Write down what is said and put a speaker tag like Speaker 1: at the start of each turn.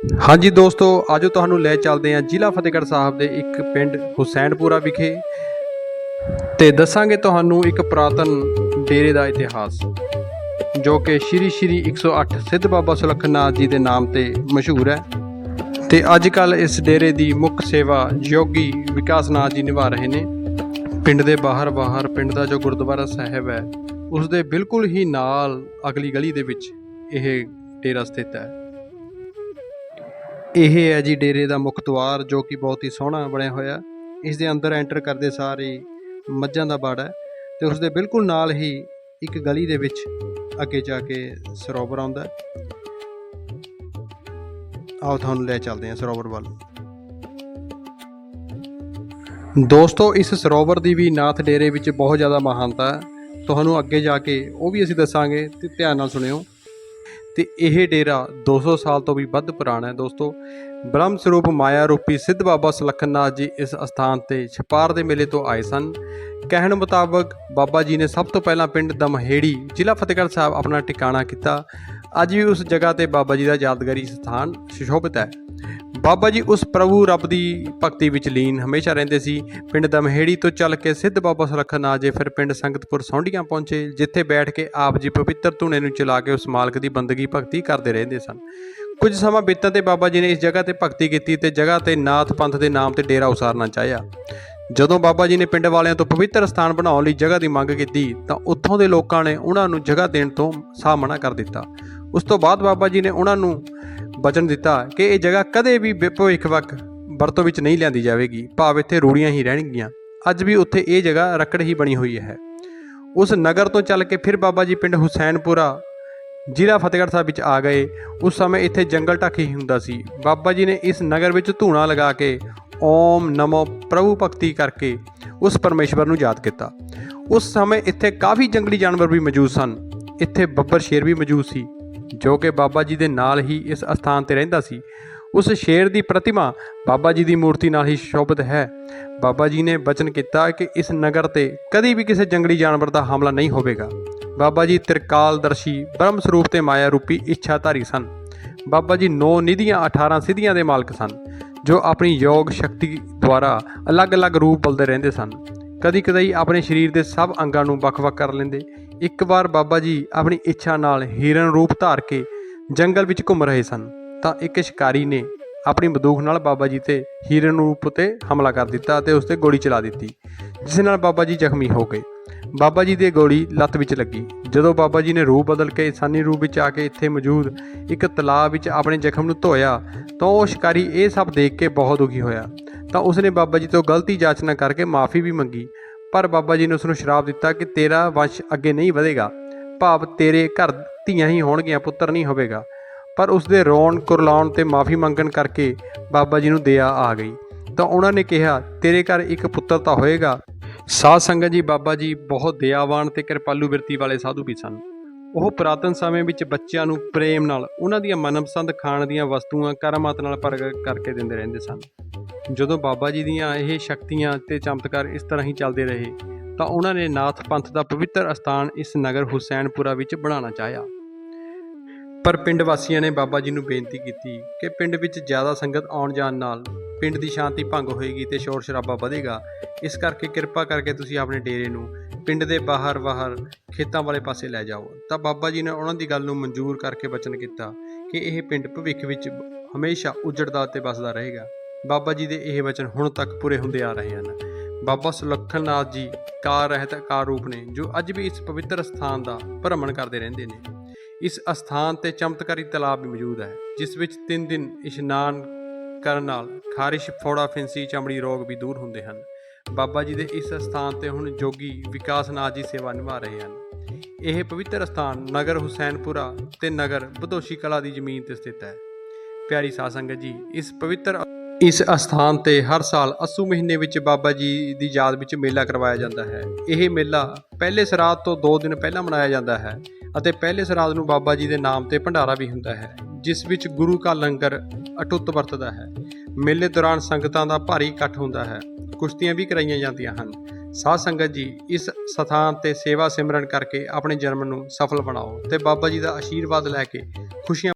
Speaker 1: ਹਾਂਜੀ ਦੋਸਤੋ, ਆਜੋ ਤੁਹਾਨੂੰ ਲੈ ਚੱਲਦੇ ਹਾਂ ਜ਼ਿਲ੍ਹਾ ਫਤਿਹਗੜ੍ਹ ਸਾਹਿਬ ਦੇ ਇੱਕ ਪਿੰਡ ਹੁਸੈਨਪੁਰਾ ਵਿਖੇ ਤੇ ਦੱਸਾਂਗੇ ਤੁਹਾਨੂੰ ਇੱਕ ਪੁਰਾਤਨ ਡੇਰੇ ਦਾ ਇਤਿਹਾਸ, ਜੋ ਕਿ ਸ਼੍ਰੀ ਸ਼੍ਰੀ 108 ਸਿੱਧ ਬਾਬਾ ਸੁਲੱਖਣਨਾਥ ਜੀ ਦੇ ਨਾਮ ਤੇ ਮਸ਼ਹੂਰ ਹੈ ਤੇ ਅੱਜ ਕੱਲ ਇਸ ਡੇਰੇ ਦੀ ਮੁੱਖ ਸੇਵਾ ਯੋਗੀ ਵਿਕਾਸਨਾਥ ਜੀ ਨਿਭਾ ਰਹੇ ਨੇ। ਪਿੰਡ ਦੇ ਬਾਹਰ ਬਾਹਰ, ਪਿੰਡ ਦਾ ਜੋ ਗੁਰਦੁਆਰਾ ਸਾਹਿਬ ਹੈ ਉਸ ਦੇ ਬਿਲਕੁਲ ਹੀ ਨਾਲ ਅਗਲੀ ਗਲੀ ਦੇ ਵਿੱਚ ਇਹ ਡੇਰਾ ਸਥਿਤ ਹੈ। ਇਹ ਹੈ ਜੀ ਡੇਰੇ ਦਾ ਮੁੱਖ ਦੁਆਰ ਜੋ ਕਿ ਬਹੁਤ ਹੀ ਸੋਹਣਾ ਬਣਿਆ ਹੋਇਆ। ਇਸ ਦੇ ਅੰਦਰ ਐਂਟਰ ਕਰਦੇ ਸਾਰ ਹੀ ਮੱਝਾਂ ਦਾ ਬਾੜਾ ਹੈ ਤੇ ਉਸ ਦੇ ਬਿਲਕੁਲ ਨਾਲ ਹੀ ਇੱਕ ਗਲੀ ਦੇ ਵਿੱਚ ਅੱਗੇ ਜਾ ਕੇ ਸਰੋਵਰ ਆਉਂਦਾ ਹੈ। ਆਓ ਤੁਹਾਨੂੰ ਲੈ ਚੱਲਦੇ ਹਾਂ ਸਰੋਵਰ ਵੱਲ। ਦੋਸਤੋ, ਇਸ ਸਰੋਵਰ ਦੀ ਵੀ ਨਾਥ ਡੇਰੇ ਵਿੱਚ ਬਹੁਤ ਜ਼ਿਆਦਾ ਮਹਾਨਤਾ ਹੈ। ਤੁਹਾਨੂੰ ਅੱਗੇ ਜਾ ਕੇ ਉਹ ਵੀ ਅਸੀਂ ਦੱਸਾਂਗੇ ਤੇ ਧਿਆਨ ਨਾਲ ਸੁਣਿਓ। ਤੇ ਇਹ ਡੇਰਾ 200 ਸਾਲ ਤੋਂ ਵੀ ਵੱਧ ਪੁਰਾਣਾ ਹੈ ਦੋਸਤੋ। ਬ੍ਰਹਮ ਸਰੂਪ ਮਾਇਆ ਰੂਪੀ ਸਿੱਧ ਬਾਬਾ ਸੁਲੱਖਣਨਾਥ ਜੀ ਇਸ ਸਥਾਨ ਤੇ ਛਪਾਰ ਦੇ ਮੇਲੇ ਤੋਂ ਆਏ ਸਨ। ਕਹਿਣ ਮੁਤਾਬਕ ਬਾਬਾ ਜੀ ਨੇ ਸਭ ਤੋਂ ਪਹਿਲਾਂ ਪਿੰਡ ਦਮਹੇੜੀ ਜ਼ਿਲ੍ਹਾ ਫਤਿਹਗੜ੍ਹ ਸਾਹਿਬ ਆਪਣਾ ਟਿਕਾਣਾ ਕੀਤਾ। ਅੱਜ ਵੀ ਉਸ ਜਗ੍ਹਾ ਤੇ ਬਾਬਾ ਜੀ ਦਾ ਯਾਦਗਾਰੀ ਸਥਾਨ ਸੁਸ਼ੋਭਿਤ ਹੈ। ਬਾਬਾ ਜੀ, ਉਸ ਪ੍ਰਭੂ ਰੱਬ ਦੀ ਭਗਤੀ ਵਿੱਚ ਲੀਨ ਹਮੇਸ਼ਾ ਰਹਿੰਦੇ ਸੀ। ਪਿੰਡ ਦਮਹੇੜੀ ਤੋਂ ਚੱਲ ਕੇ ਸਿੱਧ ਬਾਬਾ ਸੁਲੱਖਣਨਾਥ ਜੇ, ਫਿਰ ਪਿੰਡ ਸੰਗਤਪੁਰ ਸੌਂਢੀਆਂ ਪਹੁੰਚੇ, ਜਿੱਥੇ ਬੈਠ ਕੇ ਆਪ ਜੀ ਪਵਿੱਤਰ ਧੂਣੇ ਨੂੰ ਚਲਾ ਕੇ ਉਸ ਮਾਲਕ ਦੀ ਬੰਦਗੀ ਭਗਤੀ ਕਰਦੇ ਰਹਿੰਦੇ ਸਨ। ਕੁਝ ਸਮਾਂ ਬੀਤਣ ਤੇ ਬਾਬਾ ਜੀ ਨੇ ਇਸ ਜਗ੍ਹਾ ਤੇ ਭਗਤੀ ਕੀਤੀ ਤੇ ਜਗ੍ਹਾ ਤੇ ਨਾਥ ਪੰਥ ਦੇ ਨਾਮ ਤੇ ਡੇਰਾ ਉਸਾਰਨਾ ਚਾਹਿਆ। ਜਦੋਂ ਬਾਬਾ ਜੀ ਨੇ ਪਿੰਡ ਵਾਲਿਆਂ ਤੋਂ ਪਵਿੱਤਰ ਸਥਾਨ ਬਣਾਉਣ ਲਈ ਜਗ੍ਹਾ ਦੀ ਮੰਗ ਕੀਤੀ, ਤਾਂ ਉੱਥੋਂ ਦੇ ਲੋਕਾਂ ਨੇ ਉਹਨਾਂ ਨੂੰ ਜਗ੍ਹਾ ਦੇਣ ਤੋਂ ਸਾਹ ਮਨਾ ਕਰ ਦਿੱਤਾ। ਉਸ ਤੋਂ ਬਾਅਦ ਬਾਬਾ ਜੀ ਨੇ ਉਹਨਾਂ ਨੂੰ ਵਚਨ ਦਿੱਤਾ ਕਿ ਇਹ ਜਗ੍ਹਾ ਕਦੇ ਵੀ ਭਵਿੱਖ ਵਕ ਵਰਤੋਂ ਵਿੱਚ ਨਹੀਂ ਲਿਆਂਦੀ ਜਾਵੇਗੀ, ਭਾਵ ਇੱਥੇ ਰੂੜੀਆਂ ਹੀ ਰਹਿਣਗੀਆਂ। ਅੱਜ ਵੀ ਉੱਥੇ ਇਹ ਜਗ੍ਹਾ ਰੱਕੜ ਹੀ ਬਣੀ ਹੋਈ ਹੈ। ਉਸ ਨਗਰ ਤੋਂ ਚੱਲ ਕੇ ਫਿਰ ਬਾਬਾ ਜੀ ਪਿੰਡ ਹੁਸੈਨਪੁਰਾ, ਜ਼ਿਲ੍ਹਾ ਫਤਿਹਗੜ੍ਹ ਸਾਹਿਬ ਵਿੱਚ ਆ ਗਏ। ਉਸ ਸਮੇਂ ਇੱਥੇ ਜੰਗਲ ਢਾਕ ਹੀ ਹੁੰਦਾ ਸੀ। ਬਾਬਾ ਜੀ ਨੇ ਇਸ ਨਗਰ ਵਿੱਚ ਧੂਣਾ ਲਗਾ ਕੇ ਓਮ ਨਮੋ ਪ੍ਰਭੂ ਭਗਤੀ ਕਰਕੇ ਉਸ ਪਰਮੇਸ਼ਵਰ ਨੂੰ ਯਾਦ ਕੀਤਾ। ਉਸ ਸਮੇਂ ਇੱਥੇ ਕਾਫੀ ਜੰਗਲੀ ਜਾਨਵਰ ਵੀ ਮੌਜੂਦ ਸਨ। ਇੱਥੇ ਬੱਬਰ ਸ਼ੇਰ ਵੀ ਮੌਜੂਦ ਸੀ। ਜੋ ਕਿ ਬਾਬਾ ਜੀ ਦੇ ਨਾਲ ਹੀ ਇਸ ਅਸਥਾਨ ਤੇ ਰਹਿੰਦਾ ਸੀ। ਉਸ ਸ਼ੇਰ ਦੀ ਪ੍ਰਤਿਮਾ ਬਾਬਾ ਜੀ ਦੀ ਮੂਰਤੀ ਨਾਲ ਹੀ ਸ਼ੋਭਿਤ ਹੈ। ਬਾਬਾ ਜੀ ਨੇ ਬਚਨ ਕੀਤਾ ਕਿ ਇਸ ਨਗਰ ਤੇ ਕਦੀ ਵੀ ਕਿਸੇ ਜੰਗਲੀ ਜਾਨਵਰ ਦਾ ਹਮਲਾ ਨਹੀਂ ਹੋਵੇਗਾ। ਬਾਬਾ ਜੀ ਤ੍ਰਿਕਾਲ ਦਰਸ਼ੀ ਬ੍ਰਹਮ ਸਰੂਪ ਤੇ ਮਾਇਆ ਰੂਪੀ ਇੱਛਾਧਾਰੀ ਸਨ। ਬਾਬਾ ਜੀ 9 ਨਿਧੀਆਂ 18 ਸਿੱਧੀਆਂ ਦੇ ਮਾਲਕ ਸਨ, ਜੋ ਆਪਣੀ ਯੋਗ ਸ਼ਕਤੀ ਦੁਆਰਾ ਅਲੱਗ-ਅਲੱਗ ਰੂਪ ਬਲਦੇ ਰਹਿੰਦੇ ਸਨ। ਕਦੀ-ਕਦੀ ਆਪਣੇ ਸਰੀਰ ਦੇ ਸਭ ਅੰਗਾਂ ਨੂੰ ਵੱਖ-ਵੱਖ ਕਰ ਲੈਂਦੇ। ਇੱਕ ਵਾਰ ਬਾਬਾ ਜੀ ਆਪਣੀ ਇੱਛਾ ਨਾਲ ਹਿਰਨ ਰੂਪ ਧਾਰ ਕੇ ਜੰਗਲ ਵਿੱਚ ਘੁੰਮ ਰਹੇ ਸਨ, ਤਾਂ ਇੱਕ ਸ਼ਿਕਾਰੀ ਨੇ ਆਪਣੀ ਬੰਦੂਕ ਨਾਲ ਬਾਬਾ ਜੀ ਤੇ ਹਿਰਨ ਰੂਪ ਤੇ ਹਮਲਾ ਕਰ ਦਿੱਤਾ ਅਤੇ ਉਸ ਤੇ ਗੋਲੀ ਚਲਾ ਦਿੱਤੀ, ਜਿਸ ਨਾਲ ਬਾਬਾ ਜੀ ਜ਼ਖਮੀ ਹੋ ਗਏ। ਬਾਬਾ ਜੀ ਦੀ ਗੋਲੀ ਲੱਤ ਵਿੱਚ ਲੱਗੀ। ਜਦੋਂ ਬਾਬਾ ਜੀ ਨੇ ਰੂਪ ਬਦਲ ਕੇ ਇਨਸਾਨੀ ਰੂਪ ਵਿੱਚ ਆ ਕੇ ਇੱਥੇ ਮੌਜੂਦ ਇੱਕ ਤਲਾਬ ਵਿੱਚ ਆਪਣੇ ਜ਼ਖਮ ਨੂੰ ਧੋਇਆ, ਤਾਂ ਉਹ ਸ਼ਿਕਾਰੀ ਇਹ ਸਭ ਦੇਖ ਕੇ ਬਹੁਤ ਦੁਖੀ ਹੋਇਆ। ਤਾਂ ਉਸਨੇ ਬਾਬਾ ਜੀ ਤੋਂ ਗਲਤੀ ਜਾਚਨਾ ਕਰਕੇ ਮਾਫੀ ਵੀ ਮੰਗੀ। ਪਰ ਬਾਬਾ ਜੀ ਨੇ ਉਸ ਨੂੰ ਸ਼ਰਾਪ ਦਿੱਤਾ ਕਿ ਤੇਰਾ ਵੰਸ਼ ਅੱਗੇ ਨਹੀਂ ਵਧੇਗਾ। ਭਾਵ ਤੇਰੇ ਘਰ ਧੀਆਂ ਹੀ ਹੋਣਗੀਆਂ, ਪੁੱਤਰ ਨਹੀਂ ਹੋਵੇਗਾ। ਪਰ ਉਸ ਦੇ ਰੋਣ, ਕੁਰਲਾਉਣ ਤੇ ਮਾਫੀ ਮੰਗਣ ਕਰਕੇ ਬਾਬਾ ਜੀ ਨੂੰ ਦਇਆ ਆ ਗਈ। ਤਾਂ ਉਹਨਾਂ ਨੇ ਕਿਹਾ, ਤੇਰੇ ਘਰ ਇੱਕ ਪੁੱਤਰ ਤਾਂ ਹੋਏਗਾ। ਸਾਧ ਸੰਗਤ ਜੀ, ਬਾਬਾ ਜੀ ਬਹੁਤ ਦਇਆਵਾਨ ਤੇ ਕਿਰਪਾਲੂ ਬਿਰਤੀ ਵਾਲੇ ਸਾਧੂ ਵੀ ਸਨ। ਉਹ ਪੁਰਾਤਨ ਸਮੇਂ ਵਿੱਚ ਬੱਚਿਆਂ ਨੂੰ ਪ੍ਰੇਮ ਨਾਲ ਉਹਨਾਂ ਦੀਆਂ ਮਨਪਸੰਦ ਖਾਣ ਦੀਆਂ ਵਸਤੂਆਂ ਕਰਮਾਤ ਨਾਲ ਪ੍ਰਗਟ ਕਰਕੇ ਦਿੰਦੇ ਰਹਿੰਦੇ ਸਨ। ਜਦੋਂ ਬਾਬਾ ਜੀ ਦੀਆਂ ਇਹ ਸ਼ਕਤੀਆਂ ਤੇ ਚਮਤਕਾਰ ਇਸ ਤਰ੍ਹਾਂ ਹੀ ਚੱਲਦੇ ਰਹੇ, ਤਾਂ ਉਹਨਾਂ ਨੇ ਨਾਥ ਪੰਥ ਦਾ ਪਵਿੱਤਰ ਅਸਥਾਨ ਇਸ ਨਗਰ ਹੁਸੈਨਪੁਰਾ ਵਿੱਚ ਬਣਾਉਣਾ ਚਾਹਿਆ। ਪਰ ਪਿੰਡ ਵਾਸੀਆਂ ਨੇ ਬਾਬਾ ਜੀ ਨੂੰ ਬੇਨਤੀ ਕੀਤੀ ਕਿ ਪਿੰਡ ਵਿੱਚ ਜ਼ਿਆਦਾ ਸੰਗਤ ਆਉਣ ਜਾਣ ਨਾਲ ਪਿੰਡ ਦੀ ਸ਼ਾਂਤੀ ਭੰਗ ਹੋਏਗੀ ਤੇ ਸ਼ੋਰ ਸ਼ਰਾਬਾ ਵਧੇਗਾ। ਇਸ ਕਰਕੇ ਕਿਰਪਾ ਕਰਕੇ ਤੁਸੀਂ ਆਪਣੇ ਡੇਰੇ ਨੂੰ ਪਿੰਡ ਦੇ ਬਾਹਰ ਬਾਹਰ ਖੇਤਾਂ ਵਾਲੇ ਪਾਸੇ ਲੈ ਜਾਓ। ਤਾਂ ਬਾਬਾ ਜੀ ਨੇ ਉਹਨਾਂ ਦੀ ਗੱਲ ਨੂੰ ਮਨਜ਼ੂਰ ਕਰਕੇ ਬਚਨ ਕੀਤਾ ਕਿ ਇਹ ਪਿੰਡ ਭਵਿੱਖ ਵਿੱਚ ਹਮੇਸ਼ਾ ਉਜੜਦਾ ਤੇ ਬਸਦਾ ਰਹੇਗਾ। ਬਾਬਾ ਜੀ ਦੇ ਇਹ ਵਚਨ ਹੁਣ ਤੱਕ ਪੂਰੇ ਹੁੰਦੇ ਆ ਰਹੇ ਹਨ। ਬਾਬਾ ਸੁਲੱਖਣ ਨਾਥ ਜੀ ਕਾਰ ਰਹਿਤ ਕਾਰ ਰੂਪ ਨੇ, ਜੋ ਅੱਜ ਵੀ ਇਸ ਪਵਿੱਤਰ ਸਥਾਨ ਦਾ ਭ੍ਰਮਣ ਕਰਦੇ ਰਹਿੰਦੇ ਨੇ। ਇਸ ਅਸਥਾਨ ਤੇ ਚਮਤਕਾਰੀ ਤਲਾਬ ਵੀ ਮੌਜੂਦ ਹੈ, ਜਿਸ ਵਿੱਚ 3 ਦਿਨ ਇਸ਼ਨਾਨ ਕਰਨ ਨਾਲ ਖਾਰਿਸ਼, ਫੋੜਾ, ਫਿੰਸੀ, ਚਮੜੀ ਰੋਗ ਵੀ ਦੂਰ ਹੁੰਦੇ ਹਨ। ਬਾਬਾ ਜੀ ਦੇ ਇਸ ਸਥਾਨ ਤੇ ਹੁਣ ਜੋਗੀ ਵਿਕਾਸ ਨਾਥ ਜੀ ਸੇਵਾ ਨਿਭਾ ਰਹੇ ਹਨ। ਇਹ ਪਵਿੱਤਰ ਸਥਾਨ ਨਗਰ ਹੁਸੈਨਪੁਰਾ ਤੇ ਨਗਰ ਬਦੋਸ਼ੀ ਕਲਾ ਦੀ ਜ਼ਮੀਨ ਤੇ ਸਥਿਤ ਹੈ। ਪਿਆਰੀ ਸਾਧ ਸੰਗਤ ਜੀ, ਇਸ ਪਵਿੱਤਰ ਇਸ ਅਸਥਾਨ ਤੇ ਹਰ ਸਾਲ ਅਸੂ ਮਹੀਨੇ ਵਿੱਚ ਬਾਬਾ ਜੀ ਦੀ ਯਾਦ ਵਿੱਚ ਮੇਲਾ ਕਰਵਾਇਆ ਜਾਂਦਾ ਹੈ। ਇਹ ਮੇਲਾ ਪਹਿਲੇ ਸਰਾਧ ਤੋਂ 2 ਦਿਨ ਪਹਿਲਾਂ ਮਨਾਇਆ ਜਾਂਦਾ ਹੈ ਅਤੇ ਪਹਿਲੇ ਸਰਾਧ ਨੂੰ ਬਾਬਾ ਜੀ ਦੇ ਨਾਮ ਤੇ ਭੰਡਾਰਾ ਵੀ ਹੁੰਦਾ ਹੈ, ਜਿਸ ਵਿੱਚ ਗੁਰੂ ਕਾ ਲੰਗਰ ਅਟੁੱਟ ਵਰਤਦਾ ਹੈ। ਮੇਲੇ ਦੌਰਾਨ ਸੰਗਤਾਂ ਦਾ ਭਾਰੀ ਇਕੱਠ ਹੁੰਦਾ ਹੈ, ਕੁਸ਼ਤੀਆਂ ਵੀ ਕਰਾਈਆਂ ਜਾਂਦੀਆਂ ਹਨ। ਸਾਧ ਸੰਗਤ ਜੀ, ਇਸ ਸਥਾਨ ਤੇ ਸੇਵਾ ਸਿਮਰਨ ਕਰਕੇ ਆਪਣੇ ਜਨਮ ਨੂੰ ਸਫਲ ਬਣਾਓ ਤੇ ਬਾਬਾ ਜੀ ਦਾ ਆਸ਼ੀਰਵਾਦ ਲੈ ਕੇ ਖੁਸ਼ੀਆਂ